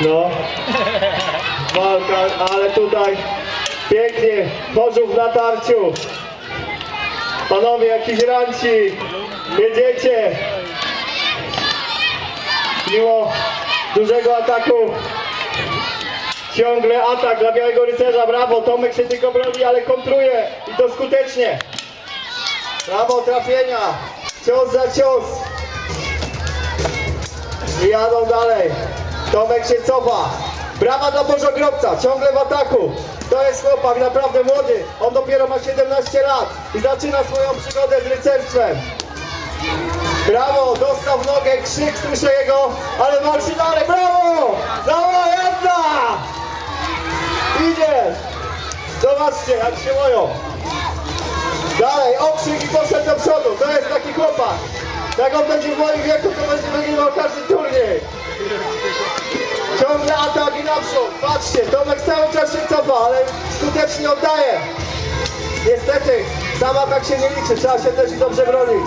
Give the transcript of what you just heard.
No. Walka, ale tutaj pięknie. Chorzów w natarciu. Panowie, jakiś ranci. Jedziecie. Mimo dużego ataku. Ciągle atak dla Białego Rycerza. Brawo. Tomek się tylko broni, ale kontruje. I to skutecznie. Brawo, trafienia. Cios za cios. I jadą dalej. Tomek się cofa. Brawa dla Bożogrobca, ciągle w ataku. To jest chłopak, naprawdę młody. On dopiero ma 17 lat i zaczyna swoją przygodę z rycerstwem. Brawo, dostał w nogę, krzyk, słyszę jego, ale walczy dalej, brawo! Brawo, jazda! Idzie! Zobaczcie, jak się boją. Dalej, okrzyk i poszedł do przodu. To jest taki chłopak. Jak on będzie w moim wieku, to będzie wygrywał. Ciągle atak i. Patrzcie, Tomek cały czas się cofa, ale skutecznie oddaje. Niestety, sam atak się nie liczy. Trzeba się też i dobrze bronić.